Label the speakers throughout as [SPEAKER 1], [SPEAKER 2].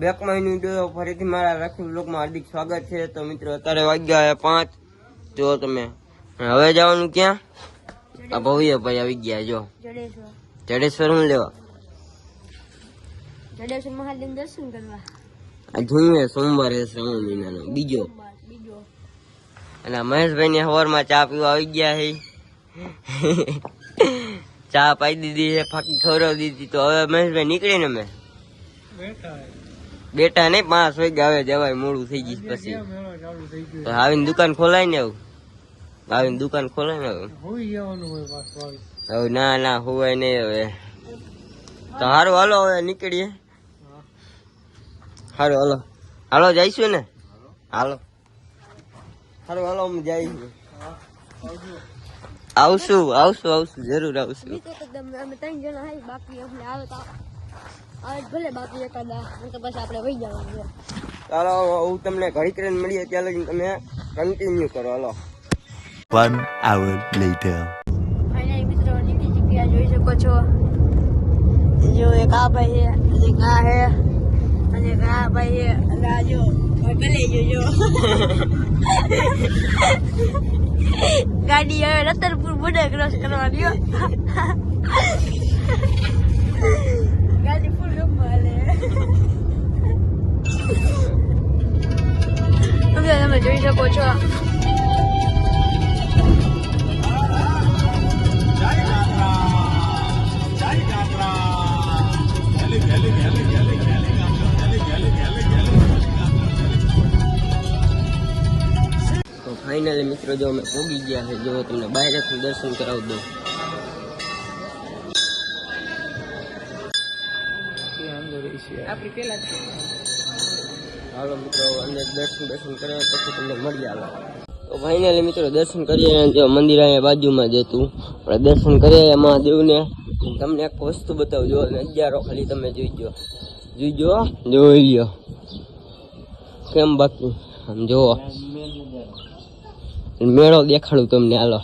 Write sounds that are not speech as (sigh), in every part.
[SPEAKER 1] Back મહિનું જો ફરીથી મારા રાખી બ્લોગમાં હાર્દિક સ્વાગત છે. તો મિત્રો અત્યારે વાગ્યા પાંચ. જો તમે હવે જવાનું ક્યાં? આ ભવ્ય ભાઈ આવી ગયા જો.
[SPEAKER 2] જડેશ્વર.
[SPEAKER 1] હું લેવા?
[SPEAKER 2] જડેશ્વર મહાદેવ દર્શન કરવા.
[SPEAKER 1] આ જોયું સોમવારે શ્રાવણ મહિનાનો. બીજો.
[SPEAKER 2] બીજો.
[SPEAKER 1] અને મહેશભાઈ ને સવારમાં ચા પીવા આવી ગયા છે. ચા પાઈ દીધી છે ફાકી ખવડાવી દીધી. તો હવે મહેશભાઈ નીકળે ને મેં બેટા નહીં, પાંચ વાગે આવે, જવાય, મોડું થઈ ગયું પછી. આવીને દુકાન ખોલાય ને આવું. આવીને દુકાન ખોલાય ને હવે હવે ના ના, હોવાય નહીં હવે. તો હારું, હાલો, હવે નીકળીએ. હારું, હાલો. હાલો, જઈશું ને? હાલો. હારું, હાલો, અમે જઈશું આવશું આવશું આવશું, જરૂર આવશું.
[SPEAKER 2] તો ભલે બાકી એકાદા તો પછી આપણે વહી જવાનું
[SPEAKER 1] ચાલો હું તમને ઘડી કરીને મળીએ ત્યાં લગી તમે કન્ટિન્યુ કરો હાલો.
[SPEAKER 3] વન આવર લેટર
[SPEAKER 2] ફાઇનલી મિત્રો નીકળી જગ્યા જોઈ શકો છો. જો એક આ ભાઈ છે એક આ હે અને એક આ ભાઈ છે અને આ જો ભલે જોજો ગાડી હવે રતનપુર બોર્ડર ક્રોસ કરવાની તમે જોઈ શકો છો.
[SPEAKER 1] તો ફાઇનલી મિત્રો જો અમે પોગી ગયા છે જો તમને બહારથી દર્શન કરાવી દઉં. હાલો મિત્રો અંદર દર્શન દર્શન કર્યા, પછી તમને મળી આવે તો ફાઇનલી મિત્રો, દર્શન કરીએ જો મંદિર અહીંયા બાજુમાં જ હતું. આપણે દર્શન કરીએ મહાદેવને. તમને એક વસ્તુ બતાવજો, અને અગિયારો ખાલી તમે જોઈજો. જોઈજો જોઈ લો કેમ બાકી? આમ જોવો મેળો દેખાડું તમને, હાલો.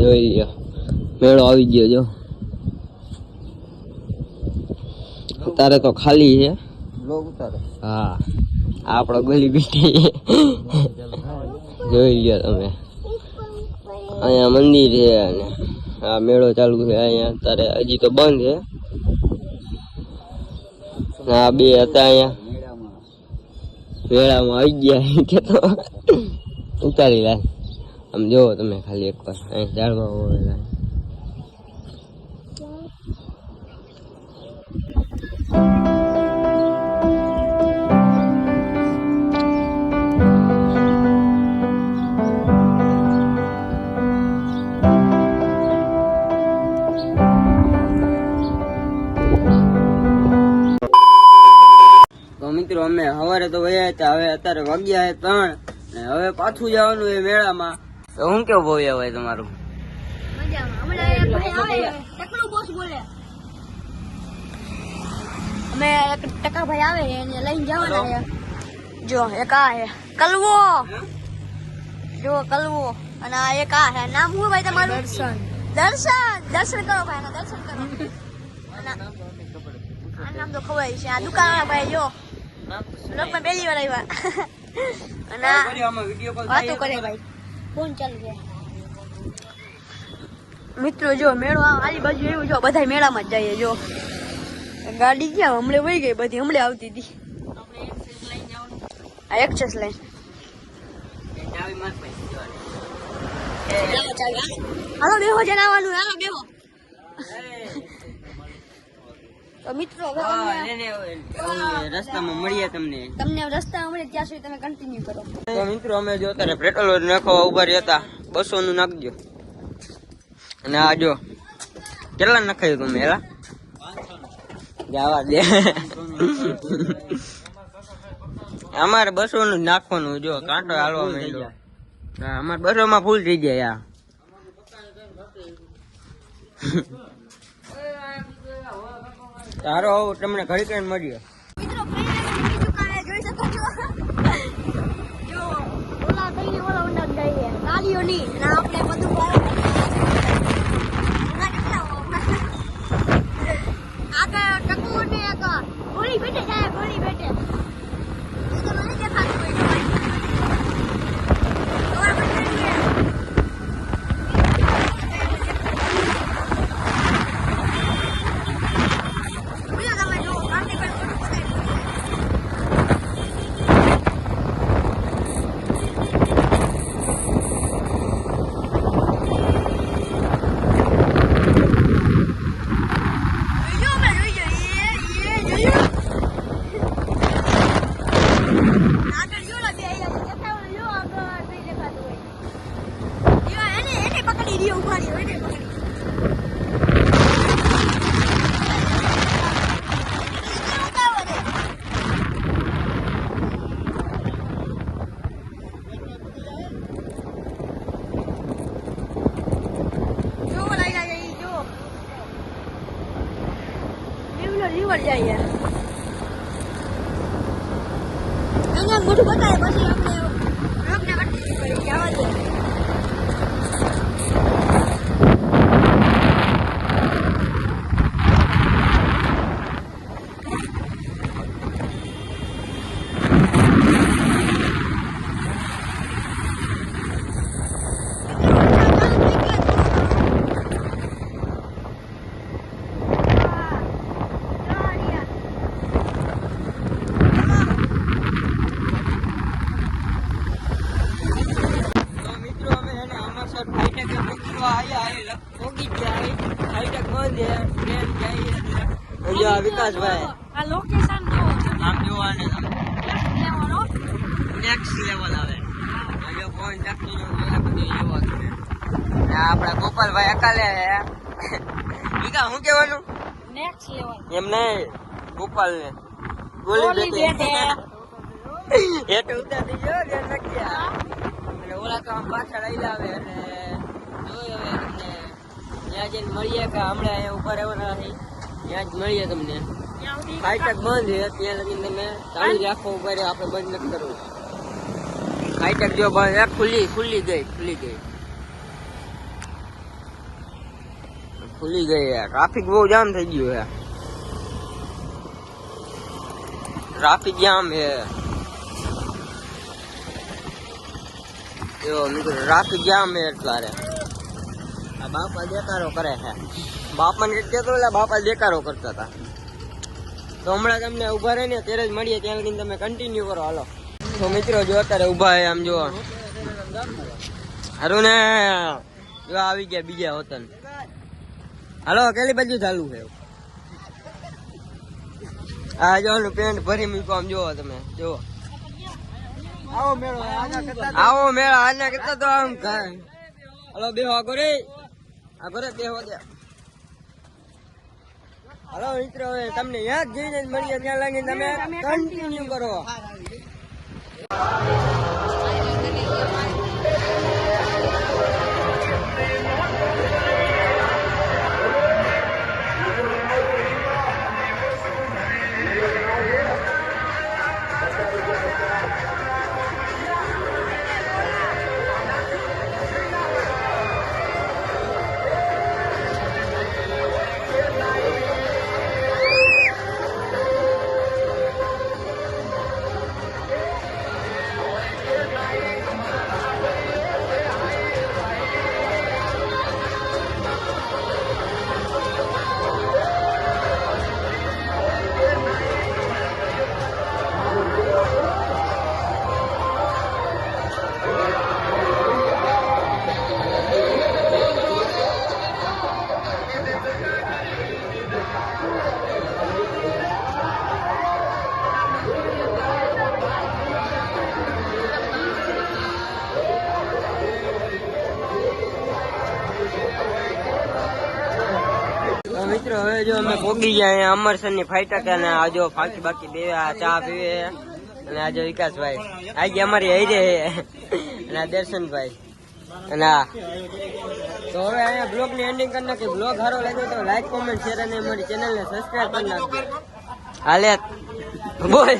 [SPEAKER 1] જોઈ લ્યો. મેળો આવી ગયો, જો. અત્યારે તો ખાલી છે. હા, આપણો ગલી બેઠી જોઈ લ્યો તમે. અહીંયા મંદિર છે અને આ મેળો ચાલુ છે. અહીંયા તારે હજી તો બંધ છે. આ બે હતા અહીંયા. વેળામાં આવી ગયા કે તો. ઉતારી લાય આમ જોવો તમે ખાલી એકવાર. અહીં જાળવા હોવેલા મિત્રો અમે સવારે તો વયા હતા હવે અત્યારે વાગ્યા છે ત્રણ ને હવે પાછું જવાનું એ મેળામાં. તો હું કેવું ભવ્ય હોય તમારું?
[SPEAKER 2] મજામાં. હમણાં એક ભાઈ આવે ટકલું બોસ બોલે. અમે એક ટકા ભાઈ આવે એને લઈને જવાના જો એક આ છે. કલવો. જો કલવો. અને આ એક આ છે. નામ શું ભાઈ તમારું? દર્શન. દર્શન. દર્શન કરો ભાઈ દર્શન કરો. (laughs) આ નામ તો ખબર છે. આ દુકાન ભાઈ જો. લોકમાં પહેલી વાર આવ્યા. અને વાતો કરે ભાઈ. ફોન ચાલુ છે. મિત્રો જો મેળો આલી બાજુ એવું જો બધા મેળામાં જ જઈએ જો. ગાડી ક્યાં? હમણે વહી ગઈ બધી હમણે આવતી હતી. આ એક્સેસ લાઈન હાલો બેહો જણ આવવાનું. હાલો બેહો. તો મિત્રો
[SPEAKER 1] રસ્તામાં મળીએ તમને.
[SPEAKER 2] તમને રસ્તા મળે ત્યાં સુધી તમે કન્ટિન્યુ કરો.
[SPEAKER 1] તો મિત્રો અમે જો અત્યારે પેટ્રોલ નાખવા ઊભા રહ્યા હતા બસો નું નાખજો. અને આ જો કેટલા નખાયું તમે એલા જવા દે. અમારે બસો નું નાખવાનું જો કાંટો હાલવા માંડ્યો. અમારે બસો માં ફૂલ થઈ જાય યાર તારો આવો તમને ઘડી કરીને મળીએ.
[SPEAKER 2] આપણે finally જોઈ શકો છો જો ઓલા થઈને ઓલા ઊંડા જઈએ ગાડીઓની અને આપણે બધું બહાર આગળ ટકુ ને એક જઈએ અહીંયા મોઢું બતાવે પછી આપણે બ્લોગને કન્ટિન્યુ કરી જવા દે
[SPEAKER 1] તો મિત્રો અમે એને અમાસર ફાઈટેક પકડવા આયા આયેલા પોગી ગયા હે. ફાઈટેક બંધ હે ટ્રેન જાય એટલે જો આ વિકાસભાઈ.
[SPEAKER 2] આ લોકેશન જો
[SPEAKER 1] આમ જોવાને
[SPEAKER 2] લેવાનો
[SPEAKER 1] નેક્સ્ટ લેવલ આવે. હવે કોઈ નક્કી નો એટલે બધું જોવાનું છે. આપણા ગોપાલભાઈ અકાલે હે. વિકા શું કહેવાનું?
[SPEAKER 2] નેક્સ્ટ લેવલ
[SPEAKER 1] એમ નહીં ગોપાલ ને ગોલી બેટે. હેઠ ઉતારી જો ને નક્યા અને ઓલા તો આમ પાછળ આવી આવે અને જોઈ હવે તમને. ત્યાં જઈને મળીએ કે હમણાં અહીંયા ઊભા રહેવાના છે ત્યાં જ મળીએ તમને.
[SPEAKER 2] ત્યાં સુધી
[SPEAKER 1] ફાઈટક બંધ છે ત્યાં લગીને તમે ચાલુ જ રાખો ઊભા રહે આપણે બંધ નથી કરવું. ફાઈટક જો બંધ એ ખુલ્લી ખુલ્લી ગઈ ખુલ્લી ગઈ. ખુલ્લી ગઈ યાર ટ્રાફિક બહુ જામ થઈ ગયું છે. ટ્રાફિક જામ છે. જો મિત્રો ટ્રાફિક જામ છે એટલા રે. આ બાપા દેકારો કરે છે. બાપા કહેતો એટલે બાપા દેકારો કરતા હતા. તો હમણાં તમને ઊભા રહીને ત્યારે જ મળીએ ત્યાં લગીને તમે કન્ટિન્યુ કરો હાલો. તો મિત્રો જો અત્યારે ઊભા છે આમ જો હારું ને જો આવી ગયા બીજા વતન હાલો કેલી બાજુ ચાલુ છે. આ જો પેન્ટ ભરી મૂકો આમ જોવો તમે જોવો
[SPEAKER 4] આવો મેળો આના કરતા
[SPEAKER 1] આવો મેળા આના કરતા તો આમ. હાલો બેહો આગો રે આગો રે દે. હાલો મિત્રો હવે તમને યાદ જઈને મળીએ. ત્યાં લાગીને તમે કન્ટિન્યુ કરો. હવે જો અમે પોગી ગયા અહીંયા અમરસરની ફાઈટક અને આજો ફાકી બાકી બે ચા પીવે અને આજે વિકાસભાઈ. આજે અમારી હૈરે અને આ દર્શનભાઈ. અને આ. તો હવે અહીંયા બ્લોગની એન્ડિંગ કરી નાખી બ્લોગ સારો લાગ્યો તો લાઈક કોમેન્ટ શેર અને અમારી ચેનલ ને સબસ્ક્રાઈબ કરી નાખજો. હાલે. બોલ.